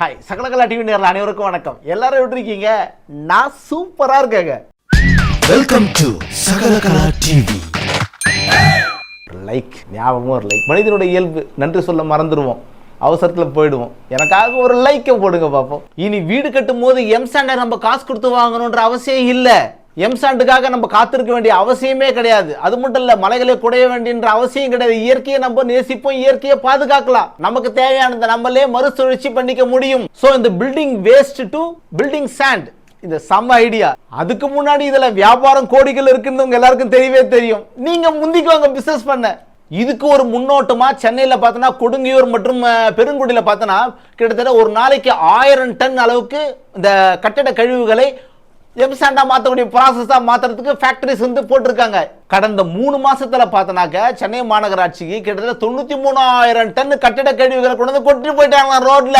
Hi சகலகலா TV நேரில் அனைவருக்கும் வணக்கம். எல்லாரும் எப்படி இருக்கீங்க? நான் சூப்பரா இருக்கேங்க. Welcome to Sakalakala TV like ஞாபகமும் ஒரு லைக் மனிதனுடைய இயல்பு நன்றி சொல்ல மறந்துடுவோம். அவசரத்தில் போயிடுவோம். எனக்காக ஒரு லைக்கை போடுங்க பார்ப்போம் இனி வீடு கட்டும் போது எம்சாண்டை நம்ம காசு கொடுத்து வாங்கணுன்ற அவசியம் இல்லை. எம்சாண்டுக்காக நம்ம காத்திருக்க வேண்டிய அவசியமே கிடையாது. அது மட்டும் இல்ல மலைகளை குடைய வேண்டியன்ற அவசியம் கிடையாது. இயற்கையை நம்ம நேசிப்போம் இயற்கையை பாதுகாக்கலாம். நமக்கு தேவையானதை நம்மளே மறுசுழற்சி பண்ணிக்க முடியும். சோ இந்த building waste to building sand இந்த சம ஐடியா அதுக்கு முன்னாடி இதுல வியாபாரம் கோடிகள் இருக்குன்னு உங்க எல்லாருக்கும் தெரியவே தெரியும். நீங்க முந்திக்குவாங்க பிசினஸ் பண்ண. இதுக்கு ஒரு முன்னோட்டமா சென்னையில் பார்த்தோன்னா கொடுங்கியூர் மற்றும் பெருங்குடியில் பார்த்தோன்னா கிட்டத்தட்ட ஒரு நாளைக்கு ஆயிரம் டன் அளவுக்கு இந்த கட்டட கழிவுகளை எம்சாண்டா மாற்றக்கூடிய ப்ராசஸாக மாற்றுறதுக்கு ஃபேக்ட்ரிஸ் ஃபேக்டரிஸ் வந்து போட்டிருக்காங்க. கடந்த மூணு மாசத்துல பார்த்தனாக்க சென்னை மாநகராட்சிக்கு கிட்டத்தட்ட தொண்ணூத்தி மூணாயிரம் டன் கட்டிட கழிவுகளை கொண்டு வந்து கொட்டிட்டு போயிட்டாங்களாம் ரோட்ல.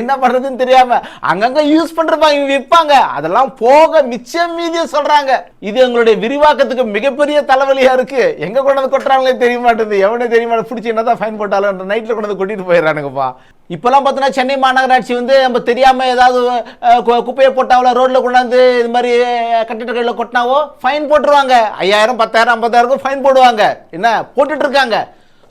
என்ன பண்றதுன்னு தெரியாம அங்கங்க யூஸ் பண்றப்பாங்க விற்பாங்க. அதெல்லாம் போக மிச்சம் மீதியை சொல்றாங்க. இது எங்களுடைய விரிவாக்கத்துக்கு மிகப்பெரிய தலைவலியா இருக்கு. எங்க கொண்டு வந்து கொட்டுறாங்களே தெரிய மாட்டேங்குது. எவனே தெரிய மாட்டேன் பிடிச்சி என்னதான் ஃபைன் போட்டாலும் நைட்ல கொண்டு வந்து கொட்டிட்டு போயிடுறானுங்கப்பா. இப்போல்லாம் பார்த்தோன்னா சென்னை மாநகராட்சி வந்து நம்ம தெரியாமல் ஏதாவது குப்பையை போட்டாவோ ரோட்டில் கொண்டாந்து இது மாதிரி கட்டிடக்கடையில் கொட்டினாவோ ஃபைன் போட்டுருவாங்க. ஐயாயிரம் பத்தாயிரம் ஐம்பதாயிரம் ஃபைன் போடுவாங்க. என்ன? போட்டுட்டு இருக்காங்க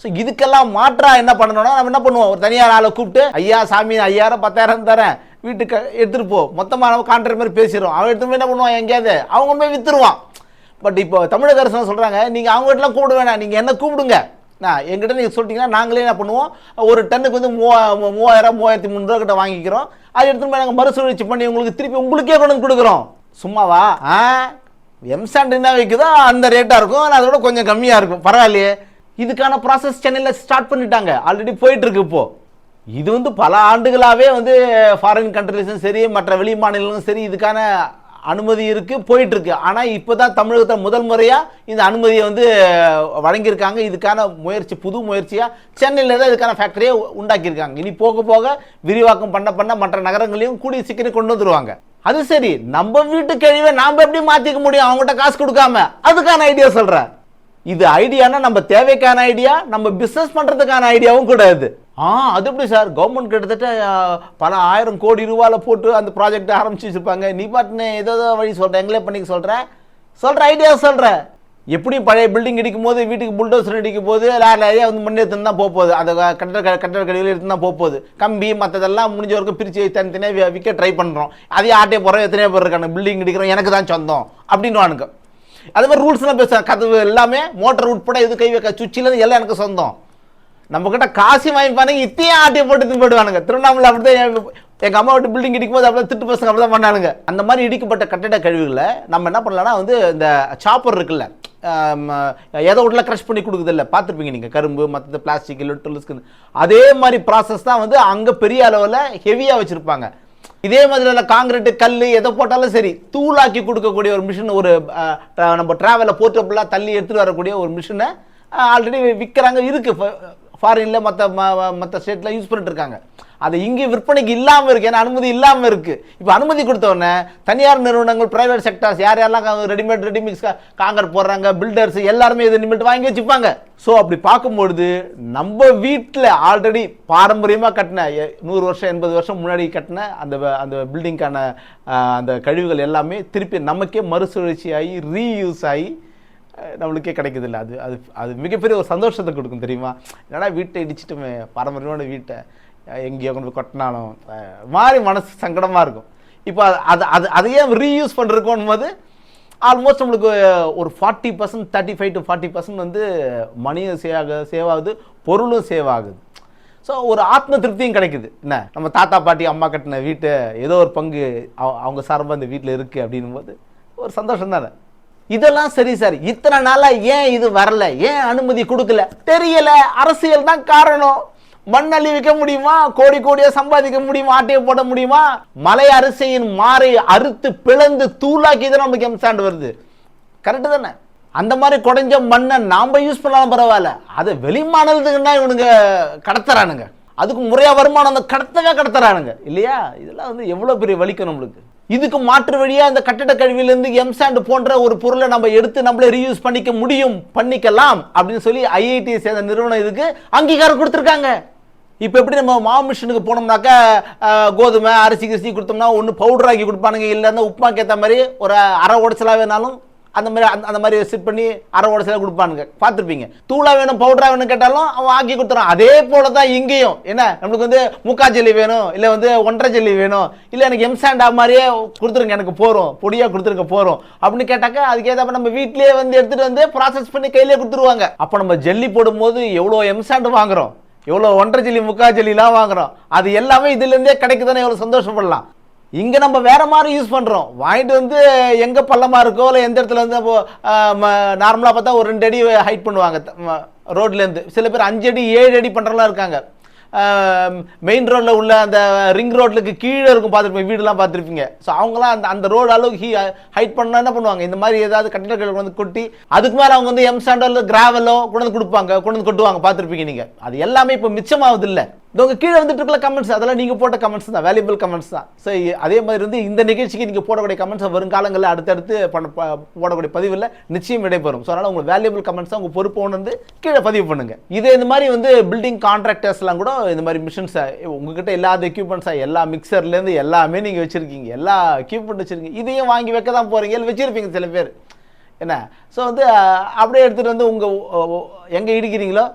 ஸோ இதுக்கெல்லாம் மாற்றா என்ன பண்ணணும்னா நம்ம என்ன பண்ணுவோம்? ஒரு தனியார் ஆளை கூப்பிட்டு ஐயா சாமி ஐயாயிரம் பத்தாயிரம் தரேன். வீட்டுக்கு எடுத்துட்டு போ. மொத்தமாக நம்ம கான்ட்ராக்ட் மாதிரி பேசிடுவோம் அவன் எடுத்து போய் என்ன பண்ணுவான் எங்கேயாவது? அவங்க போய் வித்துருவான். பட் இப்போ தமிழக அரசு சொல்றாங்க? நீங்க அவங்ககிட்டலாம் கூப்பிட வேணாம். நீங்க என்ன கூப்பிடுங்க? நான் எங்கிட்ட நீங்க சொல்லிட்டீங்கன்னா நாங்களே என்ன பண்ணுவோம்? ஒரு டன்னுக்கு வந்து மூவா மூவாயிரம் மூவாயிரத்தி முந்நூறுவா கிட்ட வாங்கிக்கிறோம். அதை எடுத்துகிட்டு போய் நாங்கள் மறுசுழற்சி பண்ணி உங்களுக்கு திருப்பி உங்களுக்கே கொண்டு வந்து கொடுக்குறோம். சும்மாவா? ஆ? எம்சாண்ட் என்ன வைக்குதோ? அந்த ரேட்டாக இருக்கும். ஆனால் அதோட கொஞ்சம் கம்மியாக இருக்கும். பரவாயில்லையே. இதுக்கான ப்ராசஸ் சென்னையில் ஸ்டார்ட் பண்ணிட்டாங்க. ஆல்ரெடி போயிட்டுருக்கு இப்போது இது வந்து பல ஆண்டுகளாகவே வந்து ஃபாரின் கண்ட்ரிஸும் சரி மற்ற வெளி மாநிலங்களும் சரி இதுக்கான அனுமதி இருக்குது போயிட்டுருக்கு. ஆனால் இப்போ தான் தமிழகத்தில் முதல் முறையாக இந்த அனுமதியை வந்து வழங்கியிருக்காங்க. இதுக்கான முயற்சி புது முயற்சியாக சென்னையில் தான் இதுக்கான ஃபேக்டரியை உண்டாக்கியிருக்காங்க. இனி போக போக விரிவாக்கம் பண்ண பண்ண மற்ற நகரங்களையும் கூடிய சீக்கிரம் கொண்டு வந்துருவாங்க. அது சரி நம்ம வீட்டு கழிவை நாம் எப்படி மாற்றிக்க முடியும்? அவங்ககிட்ட காசு கொடுக்காம. அதுக்கான ஐடியா சொல்கிறேன் இது ஐடியானா நம்ம தேவைக்கான ஐடியா நம்ம பிஸ்னஸ் பண்ணுறதுக்கான ஐடியாவும் கூட ஆ அது எப்படி சார்? கவர்மெண்ட் கிட்டத்தட்ட பல ஆயிரம் கோடி ரூபாயில போட்டு அந்த ப்ராஜெக்ட் ஆரம்பிச்சு வச்சுருப்பாங்க. நீ பாட்டுன்னு ஏதோ ஏதோ வழி சொல்கிறேன் எங்களே பண்ணிக்க சொல்கிறேன் சொல்கிற ஐடியா சொல்கிறேன் எப்படி பழைய பில்டிங் இடிக்கும் போது வீட்டுக்கு புல்டோசர் இடிக்கும் போது லேர் வந்து மண்ணு எடுத்துன்னு தான் போகுது அந்த கட்டட கட்டட கழிவுகள் எடுத்து தான் போகுது கம்பி மற்றதெல்லாம் முடிஞ்ச வரைக்கும் பிரித்து தனித்தனியாக விற்க ட்ரை பண்ணுறோம் அதே ஆட்டையை போகிறோம் எத்தனையோ பேர் இருக்காங்க. பில்டிங் இடிக்கிறோம் எனக்கு தான் சொந்தம் அப்படின்னு அதே மாதிரி ரூல்ஸ்லாம் பேசுவேன் கதவு எல்லாமே மோட்டர் உட்பட இது கை வைக்க சுவிட்சிலேருந்து எல்லாம் எனக்கு சொந்தம். நம்மக்கிட்ட கிட்ட காசு வாங்கிப்பானுங்க இத்தையும் ஆட்டியை போட்டு எடுத்துன்னு போயிடுவானுங்க. திருவண்ணாமலை அப்படி தான் எங்கள் அம்மா வீட்டு பில்டிங் இடிக்கும் போது அப்படி திட்டு பசங்க அப்படிதான் பண்ணானுங்க. அந்த மாதிரி இடிக்கப்பட்ட கட்டட கழிவுகளை நம்ம என்ன பண்ணலாம்னா வந்து இந்த சாப்பர் இருக்குல்ல ஆம், எதை உள்ள க்ரஷ் பண்ணி கொடுக்குது இல்லை பார்த்துருப்பீங்க நீங்கள் கரும்பு மற்ற பிளாஸ்டிக் லிட்டல்ஸ்க்கு அதே மாதிரி ப்ராசஸ் தான் வந்து அங்கே பெரிய அளவில் ஹெவியாக வச்சுருப்பாங்க. இதே மாதிரி காங்கிரீட்டு கல் எதை போட்டாலும் சரி தூளாக்கி கொடுக்கக்கூடிய ஒரு மிஷின் ஒரு நம்ம ட்ராவலை போர்ட்டபுளாக தள்ளி எடுத்துகிட்டு வரக்கூடிய ஒரு மிஷினை ஆல்ரெடி விற்கிறாங்க இருக்குது ஃபாரினில் மற்ற மற்ற ஸ்டேட்டில் யூஸ் பண்ணிட்டு இருக்காங்க. அது இங்கே விற்பனைக்கு இல்லாமல் இருக்குது ஏன்னா அனுமதி இல்லாமல் இருக்குது இப்போ அனுமதி கொடுத்தோடனே தனியார் நிறுவனங்கள் ப்ரைவேட் செக்டர்ஸ் யார் யாரெல்லாம் ரெடிமேட் ரெடிமிக்ஸ் காங்கர் போடுறாங்க பில்டர்ஸ் எல்லாருமே இதை நிமிட்டு வாங்கி வச்சுப்பாங்க. ஸோ அப்படி பார்க்கும்பொழுது நம்ம வீட்டில் ஆல்ரெடி பாரம்பரியமாக கட்டின எ- நூறு வருஷம் எண்பது வருஷம் முன்னாடி கட்டின அந்த அந்த பில்டிங்க்கான அந்த கழிவுகள் எல்லாமே திருப்பி நமக்கே மறுசுழற்சி ஆகி ரீயூஸ் ஆகி நம்மளுக்கே கிடைக்குது இல்லை அது அது அது மிகப்பெரிய ஒரு சந்தோஷத்தை கொடுக்கும் தெரியுமா? என்னடா வீட்டை இடிச்சிட்டுமே பாரம்பரியமான வீட்டை. எங்கேயோ கொண்டு போய் கொட்டினாலும் மாதிரி மனசு சங்கடமாக இருக்கும். இப்போ அது- அது அதையே ரீயூஸ் பண்ணுறதுக்கும் போது ஆல்மோஸ்ட் நம்மளுக்கு ஒரு forty percent thirty five to forty percent வந்து மணியும் சேவ் ஆக சேவ் ஆகுது பொருளும் சேவ் ஆகுது ஸோ ஒரு ஆத்ம திருப்தியும் கிடைக்குது. என்ன? நம்ம தாத்தா பாட்டி அம்மா கட்டின வீட்டை ஏதோ ஒரு பங்கு அவ- அவங்க சார்பாக அந்த வீட்டில் இருக்குது அப்படின்னும் போது ஒரு சந்தோஷம் தானே? இதெல்லாம் சரி சார். இத்தனை நாளாக ஏன் இது வரல? ஏன் அனுமதி கொடுக்கல? தெரியல. அரசியல் தான் காரணம். மண் அழிவிக்க முடியுமா? கோடி கோடியா சம்பாதிக்க முடியுமா? ஆட்டையை போட முடியுமா? மலை அரிசியின் மாறை அறுத்து பிளந்து தூளாக்கி தான் நமக்கு எம்சாண்ட் வருது. கரெக்டு தானே? அந்த மாதிரி குறைஞ்ச மண்ணை நாம் யூஸ் பண்ணாலும் பரவாயில்ல. அதை வெளிமாநிலத்துக்குன்னா இவனுங்க கடத்துறானுங்க? அதுக்கு முறையாக வருமானம் அந்த கடத்தவே கடத்துறானுங்க. இல்லையா? இதெல்லாம் வந்து எவ்வளோ பெரிய வலிக்கும் நம்மளுக்கு. இதுக்கு மாற்று வழியாக இந்த கட்டட கழிவிலிருந்து எம்சாண்ட் போன்ற ஒரு பொருளை நம்ம எடுத்து நம்மளே ரீயூஸ் பண்ணிக்க முடியும் பண்ணிக்கலாம் அப்படின்னு சொல்லி ஐஐடி சேர்ந்த நிறுவனம் இதுக்கு அங்கீகாரம் கொடுத்துருக்காங்க. இப்போ எப்படி நம்ம மாவு மிஷினுக்கு போனோம்னாக்கா கோதுமை அரிசி கிரிசி கொடுத்தோம்னா ஒன்று பவுடர் ஆக்கி கொடுப்பானுங்க. இல்லைன்னா உப்புமாக்கு ஏற்ற மாதிரி ஒரு அரை உடச்சலாக வேணாலும் அந்த மாதிரி அந்த அந்த மாதிரி செட் பண்ணி அரை உடச்சலாக கொடுப்பானுங்க. பார்த்துருப்பீங்க. தூளாக வேணும் பவுடராக வேணும் கேட்டாலும் அவன் ஆக்கி கொடுத்துறான். அதே போல தான் இங்கேயும். என்ன? நம்மளுக்கு வந்து முக்கா ஜெல்லி வேணும் இல்லை வந்து ஒன்றரை ஜல்லி வேணும் இல்லை எனக்கு எம்சாண்டா மாதிரியே கொடுத்துருங்க எனக்கு போகிறோம் பொடியாக கொடுத்துருங்க போகிறோம் அப்படின்னு கேட்டாக்கா அதுக்கேற்ற நம்ம வீட்லேயே வந்து எடுத்துகிட்டு வந்து ப்ராசஸ் பண்ணி கையிலே கொடுத்துருவாங்க. அப்போ நம்ம ஜல்லி போடும்போது எவ்வளோ எம்சாண்டு வாங்குறோம்? எவ்வளோ ஒன்றரை ஜல்லி முக்கா ஜல்லிலாம் வாங்குறோம். அது எல்லாமே இதுலேருந்தே கிடைக்குதுன்னு எவ்வளோ சந்தோஷப்படலாம். இங்கே நம்ம வேறு மாதிரி யூஸ் பண்ணுறோம் வாங்கிட்டு வந்து எங்கே பள்ளமாக இருக்கோ இல்லை எந்த இடத்துல வந்து நார்மலாக பார்த்தா ஒரு ரெண்டு அடி ஹைட் பண்ணுவாங்க. ரோட்லேருந்து சில பேர் அஞ்சு அடி ஏழு அடி பண்ணுறலாம் இருக்காங்க. மெயின் ரோட்டில் உள்ள அந்த ரிங் ரோட்டுக்கு கீழே இருக்கும் பார்த்துருப்பீங்க வீடுலாம் பார்த்துருப்பீங்க. ஸோ அவங்களாம் அந்த அந்த ரோடு அளவுக்கு ஹைட் uh, பண்ணால் என்ன பண்ணுவாங்க? இந்த மாதிரி ஏதாவது கட்டிடங்கள் கொண்டு வந்து கொட்டி அதுக்கு மேலே அவங்க வந்து எம் சாண்டோ கிராவலோ கொண்டு வந்து கொடுப்பாங்க கொண்டு வந்து கொட்டுவாங்க பார்த்துருப்பீங்க நீங்கள் அது எல்லாமே இப்போ மிச்சமாவது இல்லை இது கீழே வந்துட்டு இருக்கல கமெண்ட்ஸ் அதெல்லாம் நீங்கள் போட்ட கமெண்ட்ஸ் தான் வேல்யூபிள் கமெண்ட்ஸ் தான். ஸோ அதே மாதிரி வந்து இந்த நிகழ்ச்சிக்கு நீங்கள் போடக்கூடிய கமெண்ட்ஸ் வருங்காலங்களில் அடுத்தடுத்து பண்ண போடக்கூடிய பதிவில் நிச்சயம் இடைபெறும். ஸோ அதனால் உங்கள் வேல்யூபிள் கமெண்ட்ஸ் தான் உங்கள் பொறுப்பு வந்து கீழே பதிவு பண்ணுங்கள் இதே இந்த மாதிரி வந்து பில்டிங் கான்ட்ராக்டர்ஸ்லாம் கூட இந்த மாதிரி மிஷின்ஸை உங்ககிட்ட எல்லா எக்யூப்மெண்ட்ஸாக எல்லா மிக்சர்லேருந்து எல்லாமே நீங்கள் வச்சுருக்கீங்க. எல்லா எக்யூப்மெண்ட் வச்சுருக்கீங்க. இதையும் வாங்கி வைக்க தான் போகிறீங்க இல்லை வச்சுருப்பீங்க சில பேர். என்ன? ஸோ வந்து அப்படியே எடுத்துகிட்டு வந்து உங்கள் எங்கே இடிக்கிறீங்களோ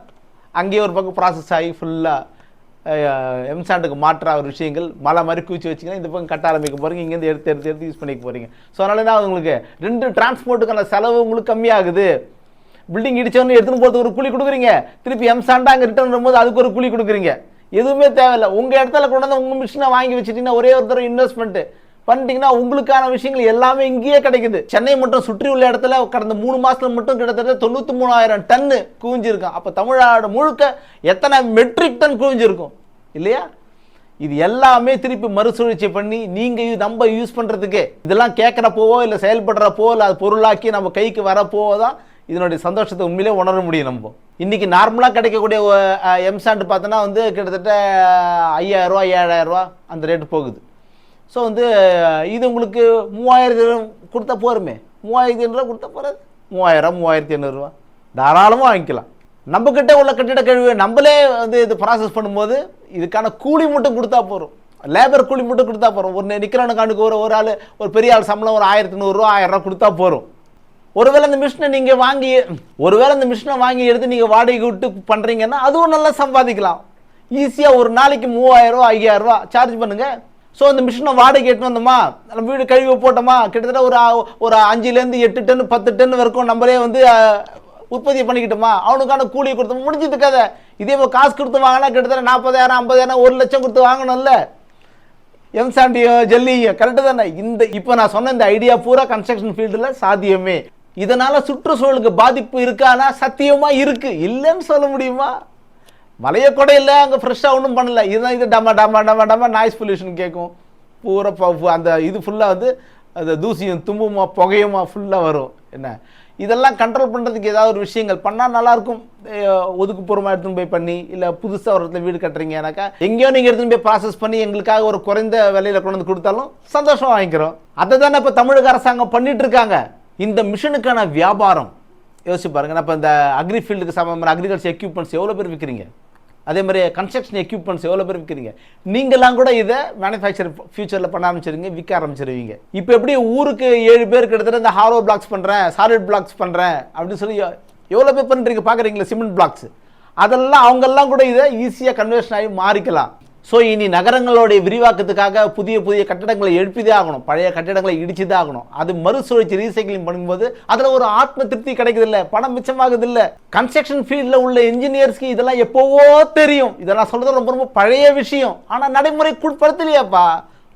அங்கேயே ஒரு பக்கம் ப்ராசஸ் ஆகி ஃபுல்லாக எம்சாண்டுக்கு மாற்றாக ஒரு விஷயங்கள் மலை மாதிரி குவிச்சு வச்சிங்கன்னா இந்த பக்கம் கட்ட ஆரம்பிக்க போகிறீங்க இங்கேருந்து எடுத்து எடுத்து எடுத்து யூஸ் பண்ணிக்க போகிறீங்க ஸோ அதனால தான் உங்களுக்கு? ரெண்டு டிரான்ஸ்போர்ட்டுக்கான செலவு உங்களுக்கு கம்மியாகுது. பில்டிங் இடிச்சவொடனே எடுத்துன்னு போகிறதுக்கு ஒரு கூலி கொடுக்குறீங்க. திருப்பி எம்சாண்டா அங்கே ரிட்டர்ன் வரும்போது அதுக்கு ஒரு கூலி கொடுக்குறீங்க. எதுவுமே தேவையில்லை. உங்கள் இடத்துல கொண்டு வந்து உங்கள் மிஷினை வாங்கி வச்சுட்டீங்கன்னா ஒரே ஒரு தடவை இன்வெஸ்ட்மெண்ட்டு பண்ணிட்டீங்கன்னா உங்களுக்கான விஷயங்கள் எல்லாமே இங்கேயே கிடைக்குது. சென்னை மட்டும் சுற்றி உள்ள இடத்துல கடந்த மூணு மாசத்துல மட்டும் கிட்டத்தட்ட தொண்ணூத்தி மூணாயிரம் டன்னு குவிஞ்சிருக்கும். அப்ப தமிழ்நாடு முழுக்க எத்தனை மெட்ரிக் டன் குவிஞ்சிருக்கும்? இல்லையா? இது எல்லாமே திருப்பி மறுசுழற்சி பண்ணி நீங்கள் நம்ம யூஸ் பண்ணுறதுக்கு இதெல்லாம் கேட்குறப்போவோ இல்லை செயல்படுறப்போ இல்லை அது பொருளாக்கி நம்ம கைக்கு வரப்போவோ தான் இதனுடைய சந்தோஷத்தை உண்மையிலே உணர முடியும் நம்ம. இன்றைக்கி நார்மலாக கிடைக்கக்கூடிய எம்சாண்ட் பார்த்தோன்னா வந்து கிட்டத்தட்ட ஐயாயிரரூவா ஏழாயிரரூவா ரூபா அந்த ரேட்டு போகுது. ஸோ வந்து இது உங்களுக்கு மூவாயிரத்தி கொடுத்தா போருமே. மூவாயிரத்தி ஐநூறுரூவா கொடுத்தா போகிறது மூவாயிரம் மூவாயிரத்தி ஐநூறுரூவா தாராளமாக வாங்கிக்கலாம். நம்ம உள்ள கட்டிட கழிவு நம்மளே வந்து இது ப்ராசஸ் பண்ணும்போது இதுக்கான கூலி மட்டும் கொடுத்தா போதும் லேபர் கூலி மட்டும் கொடுத்தா போகிறோம் ஒரு நிற்கிறவனுக்கானுக்கு ஒரு ஒரு ஆள் ஒரு பெரிய ஆள் சம்பளம் ஒரு ஆயிரத்தி நூறுரூவா ஆயிரம் ரூபா கொடுத்தா போதும் ஒருவேளை அந்த மிஷினை நீங்கள் வாங்கி ஒருவேளை அந்த மிஷினை வாங்கி எடுத்து நீங்கள் வாடகை விட்டு பண்ணுறீங்கன்னா அதுவும் நல்லா சம்பாதிக்கலாம். ஈஸியாக ஒரு நாளைக்கு மூவாயிரரூவா ஐயாயிரரூவா சார்ஜ் பண்ணுங்கள் ஸோ அந்த மிஷினை வாடகை எட்டு வந்தோமா? நம்ம வீடு கழுவி போட்டோமா? கிட்டத்தட்ட ஒரு ஒரு அஞ்சுலேருந்து எட்டு டன் பத்து டன் வரைக்கும் நம்மளே வந்து உற்பத்தி பண்ணிக்கிட்டோமா? அவனுக்கான கூலி கொடுத்தோம் முடிஞ்சது கதை. இதே இப்போ காசு கொடுத்து வாங்கினா கிட்டத்தட்ட நாற்பதாயிரம் ஐம்பதாயிரம் ஒரு லட்சம் கொடுத்து வாங்கணும்ல? எம் சாண்டியோ ஜெல்லியோ கரெக்டு தானே? இந்த இப்போ நான் சொன்ன இந்த ஐடியா பூரா கன்ஸ்ட்ரக்ஷன் ஃபீல்டில் சாத்தியமே. இதனால் சுற்றுச்சூழலுக்கு பாதிப்பு இருக்கானா? சத்தியமாக இருக்குது இல்லைன்னு சொல்ல முடியுமா? மலையை கூட இல்லை அங்கே ஃப்ரெஷ்ஷாக ஒன்றும் பண்ணல. இதுதான் இது டமா டமா டமா டமா நாய்ஸ் பொல்யூஷன் கேட்கும் பூரா அந்த இது ஃபுல்லாக வந்து அந்த தூசியும் தும்புமா புகையுமா ஃபுல்லாக வரும். என்ன? இதெல்லாம் கண்ட்ரோல் பண்ணுறதுக்கு ஏதாவது ஒரு விஷயங்கள். பண்ணால் நல்லாயிருக்கும். ஒதுக்குப்புறமா எடுத்துன்னு போய் பண்ணி இல்லை புதுசாக ஒரு இடத்துல வீடு கட்டுறீங்கனாக்கா எங்கேயோ நீங்கள் எடுத்துன்னு போய் ப்ராசஸ் பண்ணி எங்களுக்காக ஒரு குறைந்த விலையில் கொண்டு வந்து கொடுத்தாலும் சந்தோஷம் வாங்கிக்கிறோம். அதை தானே இப்போ தமிழக அரசாங்கம் பண்ணிட்டு இருக்காங்க. இந்த மிஷனுக்கான வியாபாரம் யோசிச்சு பாருங்க. இப்போ இந்த அக்ரி ஃபீல்டுக்கு சம்பந்தமான அக்ரிகல்ச்சர் எக்யூப்மெண்ட்ஸ் எவ்வளோ பேர் விற்கிறீங்க அதே மாதிரி கன்ஸ்ட்ரக்ஷன் எக்யூப்மெண்ட்ஸ் எவ்வளோ பேர் விற்கிறீங்க நீங்களாம் கூட இதை மேனுஃபேக்சர் ஃபியூச்சரில் பண்ண ஆரம்பிச்சிருங்க விற்க ஆரம்பிச்சிருவீங்க. இப்போ எப்படி ஊருக்கு ஏழு பேர் கிட்டத்தட்ட இந்த ஹாலோ பிளாக்ஸ் பண்ணுறேன் சாலிட் பிளாக்ஸ் பண்ணுறேன் அப்படின்னு சொல்லி எவ்வளோ பேர் பண்ணுறீங்க பார்க்குறீங்களா சிமெண்ட் பிளாக்ஸ் அதெல்லாம் அவங்கெல்லாம் கூட இதை ஈஸியாக கன்வெர்ஷன் ஆகி மாறிக்கலாம். ஸோ இனி நகரங்களுடைய விரிவாக்கத்துக்காக புதிய புதிய கட்டடங்களை எழுப்பிதே ஆகணும். பழைய கட்டடங்களை இடிச்சுதே ஆகணும். அது மறுசுழற்சி ரீசைக்கிளிங் பண்ணும்போது அதில் ஒரு ஆத்ம திருப்தி கிடைக்குது பணம் மிச்சமாகுதில்ல. கன்ஸ்ட்ரக்ஷன் ஃபீல்டில் உள்ள இன்ஜினியர்ஸ்க்கு இதெல்லாம் எப்போவோ தெரியும். இதெல்லாம் சொல்கிறது ரொம்ப ரொம்ப பழைய விஷயம். ஆனால் நடைமுறை குட்படுத்தலையாப்பா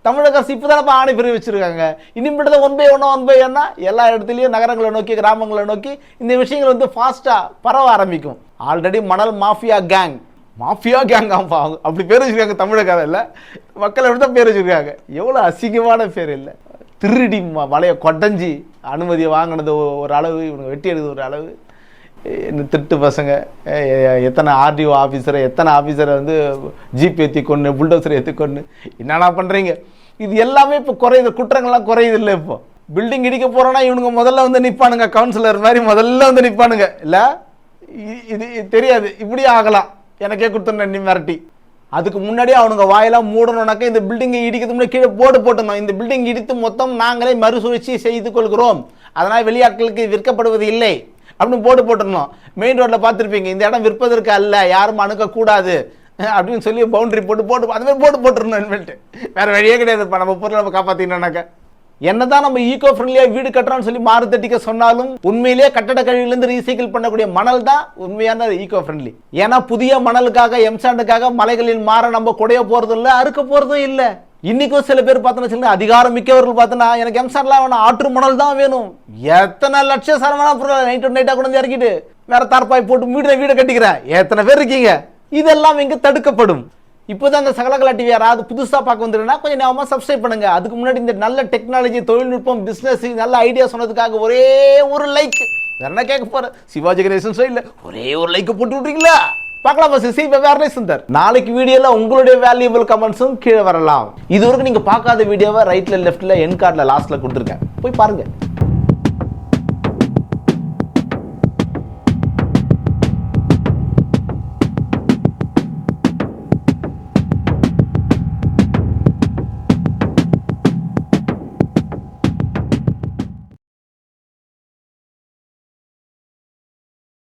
தமிழக அரசு இப்போதானப்பா ஆணை பிரிவு வச்சுருக்காங்க. இனிமேட்டு தான் ஒன் பை ஒன்னா ஒன் பை ஒன்னா எல்லா இடத்துலையும் நகரங்களை நோக்கி கிராமங்களை நோக்கி இந்த விஷயங்கள் வந்து ஃபாஸ்ட்டாக பரவ ஆரம்பிக்கும். ஆல்ரெடி மணல் மாஃபியா கேங் மாஃபியா கேங் ஆமா அவங்க அப்படி பேர் வச்சுருக்காங்க தமிழக இல்லை மக்கள் அப்படி தான் பேர் வச்சுருக்காங்க. எவ்வளோ அசிங்கமான பேர் இல்லை. திருடி ம- மலையை கொட்டஞ்சி அனுமதியை வாங்கினது ஒரு அளவு இவனுங்க வெட்டி எடுது ஒரு அளவு. இந்த திட்டு பசங்க. எத்தனை ஆர்டிஓ ஆஃபீஸரை எத்தனை ஆஃபீஸரை வந்து ஜீப் ஏற்றி கொண்டு புல்டோசர் ஏற்றி கொண்டு என்னென்னா பண்ணுறீங்க இது எல்லாமே இப்போ குறையுது. குற்றங்கள்லாம் குறையுது இல்லை இப்போ. பில்டிங் இடிக்க போகிறோன்னா இவனுங்க முதல்ல வந்து நிற்பானுங்க கவுன்சிலர் மாதிரி முதல்ல வந்து நிற்பானுங்க இல்லை? இது தெரியாது. இப்படி ஆகலாம். எனக்கே கொடுத்துருந்தேன் நீ மிரட்டி. அதுக்கு முன்னாடியே அவனுங்க வாயெல்லாம் மூடணுனாக்கா இந்த பில்டிங்கை இடிக்கிறது முன்னாடி கீழே போட்டு போட்டணும் இந்த பில்டிங் இடித்து மொத்தம் நாங்களே மறுசுழற்சி செய்து கொள்கிறோம். அதனால் வெளியாட்களுக்கு விற்கப்படுவது இல்லை. அப்படின்னு போட்டு போட்டுருந்தோம். மெயின் ரோட்டில் பார்த்துருப்பீங்க இந்த இடம் விற்பதற்கு அல்ல யாரும் அணுக்கக்கூடாது அப்படின்னு சொல்லி பவுண்டரி போட்டு போட்டு அதுமாதிரி போட்டு போட்டுருந்தோம் இனிமேல்ட்டு வேறு வழியே கிடையாதுப்பா. நம்ம பொருளை நம்ம காப்பாற்றினோம்னாக்க என்னதான் நம்ம ஈகோ ஃப்ரெண்ட்லியா வீடு கட்டுறோம்னு சொல்லி மாறுதட்டிக்க சொன்னாலும் உண்மையிலேயே கட்டட கழிவுலேருந்து ரீசைக்கிள் பண்ணக்கூடிய மணல் தான் உண்மையான ஈகோ ஃப்ரெண்ட்லி ஏன்னா புதிய மணலுக்காக எம்சாண்டுக்காக மலைகளில் மாற நம்ம குடைய போறதும் இல்லை அறுக்க போறதும் இல்லை. இன்னைக்கும் சில பேர் பார்த்தோன்னு வச்சுக்கோங்க அதிகாரம் மிக்கவர்கள் பார்த்தோன்னா எனக்கு எம்சாண்ட்லாம் வேணும் ஆற்று மணல் தான் வேணும். எத்தனை லட்சம் சரவணா பொருள் நைட்டு நைட்டாக கொண்டு வந்து இறக்கிட்டு வேற தார்பாய் போட்டு வீடு வீடு கட்டிக்கிறேன்? எத்தனை பேர் இருக்கீங்க? இதெல்லாம் இங்கே தடுக்கப்படும்? இப்போதான் அந்த சகலகலா டிவி யாராவது புதுசாக பார்க்க வந்துருன்னா கொஞ்சம் ஞாபகமாக சப்ஸ்கிரைப் பண்ணுங்க. அதுக்கு முன்னாடி இந்த நல்ல டெக்னாலஜி தொழில்நுட்பம் பிஸ்னஸ் நல்ல ஐடியா சொன்னதுக்காக ஒரே ஒரு லைக் வேற என்ன கேட்க போற? சிவாஜி கணேசன் இல்லை ஒரே ஒரு லைக் போட்டு விட்றீங்களா பார்க்கலாம் பஸ் சி வேற சுந்தர். நாளைக்கு வீடியோல உங்களுடைய வேல்யூபிள் கமெண்ட்ஸும் கீழே வரலாம். இது வரைக்கும் நீங்க பார்க்காத வீடியோவை ரைட்ல லெஃப்ட்ல என் கார்டில் லாஸ்ட்ல கொடுத்துருக்கேன். போய் பாருங்க.